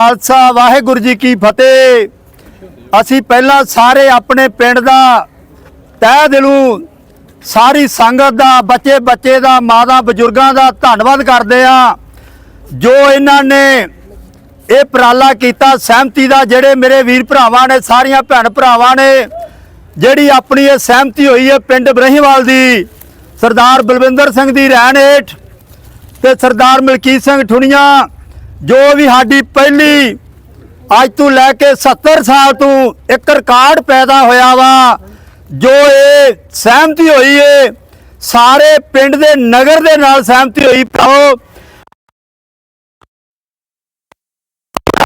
ਖਾਲਸਾ, ਵਾਹਿਗੁਰੂ ਜੀ ਕੀ ਫਤਿਹ। ਅਸੀਂ ਪਹਿਲਾਂ ਸਾਰੇ ਆਪਣੇ ਪਿੰਡ ਦਾ ਤਹਿ ਦਿਲੋਂ ਸਾਰੀ ਸੰਗਤ ਦਾ ਬੱਚੇ ਬੱਚੇ ਦਾ, ਮਾਤਾ ਬਜ਼ੁਰਗਾਂ ਦਾ ਧੰਨਵਾਦ ਕਰਦੇ ਆ ਜੋ ਇਹਨਾਂ ਨੇ ਇਹ ਉਪਰਾਲਾ ਕੀਤਾ, ਸਹਿਮਤੀ ਦਾ ਜਿਹੜੇ ਮੇਰੇ ਵੀਰ ਭਰਾਵਾਂ ਨੇ, ਸਾਰੀਆਂ ਭੈਣ ਭਰਾਵਾਂ ਨੇ, ਜਿਹੜੀ ਆਪਣੀ ਇਹ ਸਹਿਮਤੀ ਹੋਈ ਹੈ ਪਿੰਡ ਬਰਹੀਵਾਲ ਦੀ, ਸਰਦਾਰ ਬਲਵਿੰਦਰ ਸਿੰਘ ਦੀ ਰਹਿਣ ਹੇਠ ਤੇ ਸਰਦਾਰ ਮਲਕੀਤ ਸਿੰਘ ਠੁਣੀਆਂ ਜੋ ਵੀ ਸਾਡੀ ਪਹਿਲੀ, ਅੱਜ ਤੋਂ ਲੈ ਕੇ 70 ਸਾਲ ਤੋਂ ਇੱਕ ਰਿਕਾਰਡ ਪੈਦਾ ਹੋਇਆ ਵਾ, ਜੋ ਇਹ ਸਹਿਮਤੀ ਹੋਈ ਏ, ਸਾਰੇ ਪਿੰਡ ਦੇ ਨਗਰ ਦੇ ਨਾਲ ਸਹਿਮਤੀ ਹੋਈ ਭਰਾਓ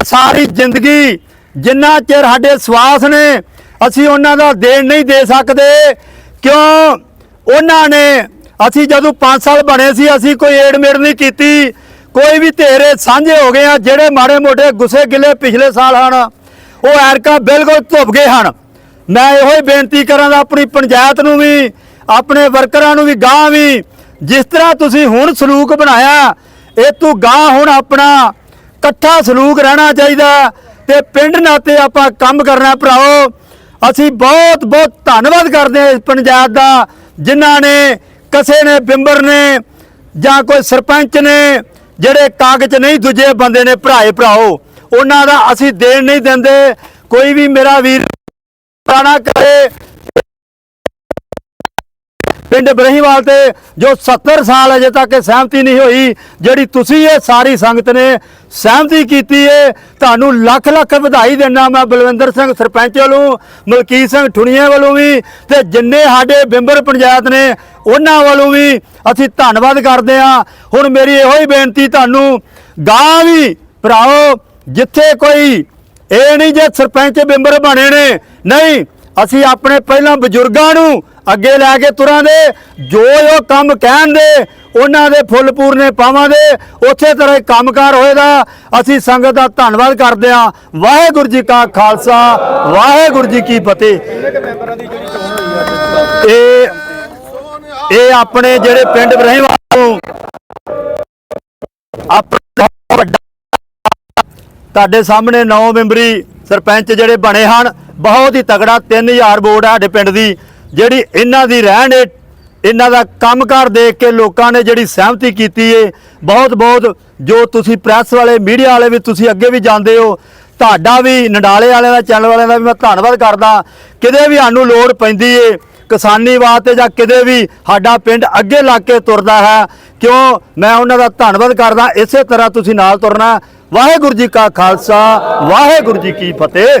ਸਾਰੀ ਜ਼ਿੰਦਗੀ ਜਿੰਨਾ ਚਿਰ ਸਾਡੇ ਸਵਾਸ ਨੇ, ਅਸੀਂ ਉਹਨਾਂ ਦਾ ਦੇਣ ਨਹੀਂ ਦੇ ਸਕਦੇ। ਕਿਉਂ? ਉਹਨਾਂ ਨੇ, ਅਸੀਂ ਜਦੋਂ 5 ਸਾਲ ਬਣੇ ਸੀ, ਅਸੀਂ ਕੋਈ ਏਡ ਮੇੜ ਨਹੀਂ ਕੀਤੀ। ਕੋਈ ਵੀ ਧੇਰੇ ਸਾਂਝੇ ਹੋ ਗਏ ਆ, ਜਿਹੜੇ ਮਾੜੇ ਮੋਟੇ ਗੁੱਸੇ ਗਿਲੇ ਪਿਛਲੇ ਸਾਲ ਹਨ, ਉਹ ਐਰਕਾ ਬਿਲਕੁਲ ਧੁੱਪ ਗਏ ਹਨ। ਮੈਂ ਇਹੋ ਹੀ ਬੇਨਤੀ ਕਰਾਂਗਾ, ਆਪਣੀ ਪੰਚਾਇਤ ਨੂੰ ਵੀ, ਆਪਣੇ ਵਰਕਰਾਂ ਨੂੰ ਵੀ ਗਾਂ ਵੀ, ਜਿਸ ਤਰ੍ਹਾਂ ਤੁਸੀਂ ਹੁਣ ਸਲੂਕ ਬਣਾਇਆ ਇਹ ਤੂੰ ਗਾਂ ਹੁਣ ਆਪਣਾ ਇਕੱਠਾ ਸਲੂਕ ਰਹਿਣਾ ਚਾਹੀਦਾ ਤੇ ਪਿੰਡ ਨਾਤੇ ਆਪਾਂ ਕੰਮ ਕਰਨਾ ਭਰਾਓ ਅਸੀਂ ਬਹੁਤ ਬਹੁਤ ਧੰਨਵਾਦ ਕਰਦੇ ਹਾਂ ਇਸ ਪੰਚਾਇਤ ਦਾ, ਜਿਨ੍ਹਾਂ ਨੇ, ਕਿਸੇ ਨੇ, ਬਿੰਬਰ ਨੇ ਜਾਂ ਕੋਈ ਸਰਪੰਚ ਨੇ ਜਿਹੜੇ ਕਾਗਜ਼ ਨਹੀਂ ਦੂਜੇ ਬੰਦੇ ਨੇ ਭਰਾਏ ਭਰਾਓ, ਉਹਨਾਂ ਦਾ ਅਸੀਂ ਦੇਣ ਨਹੀਂ ਦਿੰਦੇ। ਕੋਈ ਵੀ ਮੇਰਾ ਵੀਰ ਨਾ ਕਰੇ ਪਿੰਡ ਬਰਹੀਵਾਲ ਤੇ ਜੋ 70 ਸਾਲ ਅਜੇ ਤੱਕ ਸਹਿਮਤੀ ਨਹੀਂ ਹੋਈ, ਜਿਹੜੀ ਤੁਸੀਂ ਇਹ ਸਾਰੀ ਸੰਗਤ ਨੇ ਸਹਿਮਤੀ ਕੀਤੀ ਏ, ਤੁਹਾਨੂੰ ਲੱਖ ਲੱਖ ਵਧਾਈ ਦਿੰਦਾ ਮੈਂ ਬਲਵਿੰਦਰ ਸਿੰਘ ਸਰਪੰਚ ਵੱਲੋਂ, ਮਲਕੀਤ ਸਿੰਘ ਠੁਣੀਆਂ ਵੱਲੋਂ ਵੀ, ਤੇ ਜਿੰਨੇ ਸਾਡੇ ਬਿੰਬਰ ਪੰਚਾਇਤ ਨੇ, ਉਹਨਾਂ ਵੱਲੋਂ ਵੀ ਅਸੀਂ ਧੰਨਵਾਦ ਕਰਦੇ ਹਾਂ। ਹੁਣ ਮੇਰੀ ਇਹੋ ਹੀ ਬੇਨਤੀ ਤੁਹਾਨੂੰ ਗਾਂ ਵੀ ਭਰਾਓ ਜਿੱਥੇ ਕੋਈ ਇਹ ਨਹੀਂ ਜੇ ਸਰਪੰਚ ਬਿੰਬਰ ਬਣੇ ਨੇ, ਨਹੀਂ, ਅਸੀਂ ਆਪਣੇ ਪਹਿਲਾਂ ਬਜ਼ੁਰਗਾਂ ਨੂੰ ਅੱਗੇ ਲੈ ਕੇ ਤੁਰਾਂਗੇ ਜੋ ਉਹ ਕੰਮ ਕਹਿਣਦੇ ਉਹਨਾਂ ਦੇ ਫੁੱਲ ਪੂਰਨੇ ਪਾਵਾਂਗੇ ਉਸੇ ਤਰ੍ਹਾਂ ਹੀ ਕੰਮਕਾਰ ਹੋਏਗਾ। ਅਸੀਂ ਸੰਗਤ ਦਾ ਧੰਨਵਾਦ ਕਰਦੇ ਹਾਂ। ਵਾਹਿਗੁਰੂ ਜੀ ਕਾ ਖਾਲਸਾ, ਵਾਹਿਗੁਰੂ ਜੀ ਕੀ ਫਤਿਹ। ਇਹ ਇਹ ਆਪਣੇ ਜਿਹੜੇ ਪਿੰਡ ਬਰਹੀਵਾਲ ਤੋਂ ਆਪਣਾ ਵੱਡਾ ਤੁਹਾਡੇ ਸਾਹਮਣੇ 9 ਮੈਂਬਰੀ ਸਰਪੰਚ ਜਿਹੜੇ ਬਣੇ ਹਨ, ਬਹੁਤ ਹੀ ਤਗੜਾ 3000 ਵੋਟ ਆ ਸਾਡੇ ਪਿੰਡ ਦੀ। ਜਿਹੜੀ ਇਹਨਾਂ ਦੀ ਰਹਿਣ ਏ ਇਹਨਾਂ ਦਾ ਕੰਮਕਾਰ ਦੇਖ ਕੇ ਲੋਕਾਂ ਨੇ ਜਿਹੜੀ ਸਹਿਮਤੀ ਕੀਤੀ ਏ, ਬਹੁਤ ਬਹੁਤ ਜੋ ਤੁਸੀਂ ਪ੍ਰੈਸ ਵਾਲੇ, ਮੀਡੀਆ ਵਾਲੇ ਵੀ ਤੁਸੀਂ ਅੱਗੇ ਵੀ ਜਾਂਦੇ ਹੋ, ਤੁਹਾਡਾ ਵੀ, ਨਡਾਲੇ ਵਾਲਿਆਂ ਦਾ, ਚੈਨਲ ਵਾਲਿਆਂ ਦਾ ਵੀ ਮੈਂ ਧੰਨਵਾਦ ਕਰਦਾ। ਕਿਤੇ ਵੀ ਸਾਨੂੰ ਲੋੜ ਪੈਂਦੀ ਏ, ਕਿਸਾਨੀ ਵਾਸਤੇ ਜਾਂ ਕਿਤੇ ਵੀ ਸਾਡਾ ਪਿੰਡ ਅੱਗੇ ਲੱਗ ਕੇ ਤੁਰਦਾ ਹੈ, ਕਿਉਂ? ਮੈਂ ਉਹਨਾਂ ਦਾ ਧੰਨਵਾਦ ਕਰਦਾ। ਇਸੇ ਤਰ੍ਹਾਂ ਤੁਸੀਂ ਨਾਲ ਤੁਰਨਾ। ਵਾਹਿਗੁਰੂ ਜੀ ਕਾ ਖਾਲਸਾ, ਵਾਹਿਗੁਰੂ ਜੀ ਕੀ ਫਤਿਹ।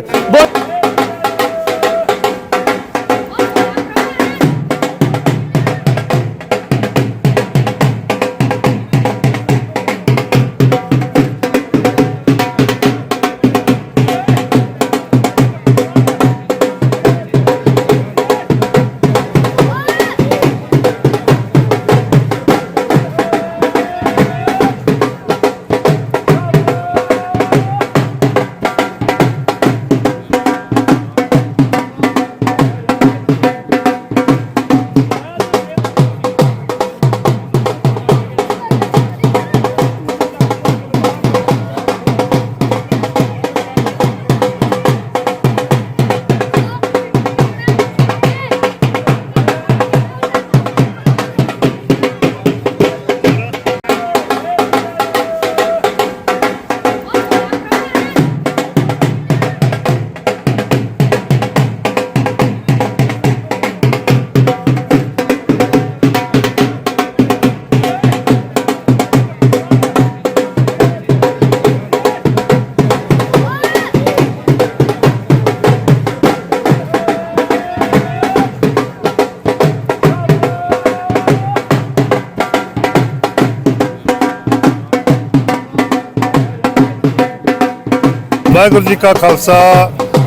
ਵਾਹਿਗੁਰੂ ਜੀ ਕਾ ਖਾਲਸਾ,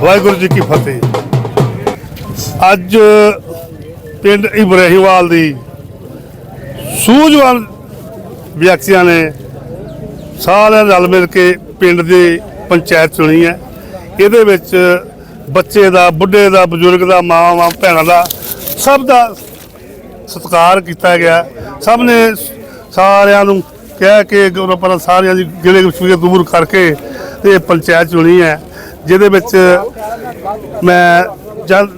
ਵਾਹਿਗੁਰੂ ਜੀ ਕੀ ਫਤਿਹ। ਅੱਜ ਪਿੰਡ ਇਬਰਾਹੀਵਾਲ ਦੀ ਸੂਝਵਾਨ ਵਿਅਕਤੀਆਂ ਨੇ ਸਾਰਿਆਂ ਰਲ ਮਿਲ ਕੇ ਪਿੰਡ ਦੀ ਪੰਚਾਇਤ ਚੁਣੀ ਹੈ। ਇਹਦੇ ਵਿੱਚ ਬੱਚੇ ਦਾ, ਬੁੱਢੇ ਦਾ, ਬਜ਼ੁਰਗ ਦਾ, ਮਾਵਾਂ ਭੈਣਾਂ ਦਾ ਸਭ ਦਾ ਸਤਿਕਾਰ ਕੀਤਾ ਗਿਆ। ਸਭ ਨੇ ਸਾਰਿਆਂ ਨੂੰ ਕਹਿ ਕੇ ਗੁਰਪਰ ਸਾਰਿਆਂ ਦੀ ਜਿਹੜੇ ਵਿਸ਼ਵੀਏ ਦੂਰ ਕਰਕੇ ਤੇ ਪੰਚਾਇਤ ਚੁਣੀ ਹੈ, ਜਿਹਦੇ ਵਿੱਚ ਮੈਂ ਜਦ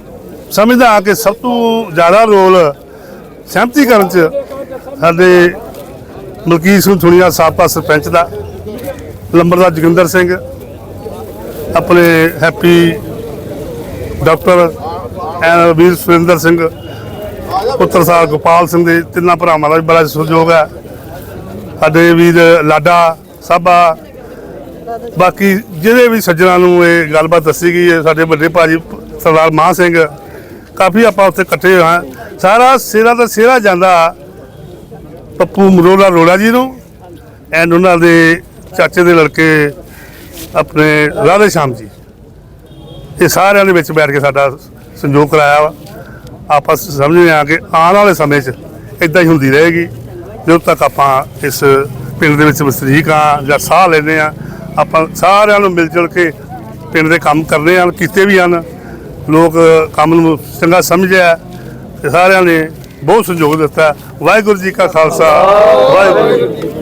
ਸਮਝਦਾ ਕਿ ਸਭ ਤੋਂ ਜ਼ਿਆਦਾ ਰੋਲ ਸਹਿਮਤੀ ਕਰਨ ਚ ਸਾਡੇ ਮਲਕੀਤ ਸਿੰਘ ਥੁਣੀਆ ਸਾਬਕਾ ਸਰਪੰਚ ਦਾ ਲੰਬਰਦਾਰ ਜੋਗਿੰਦਰ ਸਿੰਘ, ਆਪਣੇ ਹੈਪੀ ਡਾਕਟਰ ਐਨ ਵੀਰ ਸੁਰਿੰਦਰ ਸਿੰਘ, ਪੁੱਤਰ ਸਾਹਿਬ ਗੋਪਾਲ ਸਿੰਘ ਦੇ ਤਿੰਨਾਂ ਭਰਾਵਾਂ ਦਾ ਵੀ ਬੜਾ ਸਹਿਯੋਗ ਹੈ। ਸਾਡੇ ਵੀਰ ਲਾਡਾ ਸਾਬਾ ਬਾਕੀ ਜਿਹੜੇ ਵੀ ਸੱਜਣਾ ਨੂੰ ਇਹ ਗੱਲਬਾਤ ਦੱਸੀ ਗਈ ਹੈ, ਸਾਡੇ ਵੱਡੇ ਭਾਜੀ ਸਰਦਾਰ ਮਾਹ ਸਿੰਘ, ਕਾਫੀ ਆਪਾਂ ਉੱਥੇ ਇਕੱਠੇ ਹੋਏ ਹਾਂ। ਸਾਰਾ ਸਿਰਾ ਦਾ ਸਿਰਾ ਜਾਂਦਾ ਪੱਪੂ ਮਰੋਲਾ ਰੋੜਾ ਜੀ ਨੂੰ ਐਂਡ ਉਹਨਾਂ ਦੇ ਚਾਚੇ ਦੇ ਲੜਕੇ ਆਪਣੇ ਰਾਧੇ ਸ਼ਾਮ ਜੀ। ਇਹ ਸਾਰਿਆਂ ਦੇ ਵਿੱਚ ਬੈਠ ਕੇ ਸਾਡਾ ਸੰਯੋਗ ਕਰਾਇਆ ਵਾ। ਆਪਾਂ ਸਮਝਦੇ ਆ ਕਿ ਆਉਣ ਵਾਲੇ ਸਮੇਂ 'ਚ ਇਦਾਂ ਹੀ ਹੁੰਦੀ ਰਹੇਗੀ। ਜਦੋਂ ਤੱਕ ਆਪਾਂ ਇਸ ਪਿੰਡ ਦੇ ਵਿੱਚ ਵਸਨੀਕ ਆ ਜਾਂ ਸਾਹ ਲੈਂਦੇ ਆ ਆਪਾਂ ਸਾਰਿਆਂ ਨੂੰ ਮਿਲ ਜੁਲ ਕੇ ਪਿੰਡ ਦੇ ਕੰਮ ਕਰਨੇ ਹਨ, ਕੀਤੇ ਵੀ ਹਨ। ਲੋਕ ਕੰਮ ਨੂੰ ਚੰਗਾ ਸਮਝਿਆ ਤੇ ਸਾਰਿਆਂ ਨੇ ਬਹੁਤ ਸਹਿਯੋਗ ਦਿੱਤਾ। ਵਾਹਿਗੁਰੂ ਜੀ ਕਾ ਖਾਲਸਾ, ਵਾਹਿਗੁਰੂ ਜੀ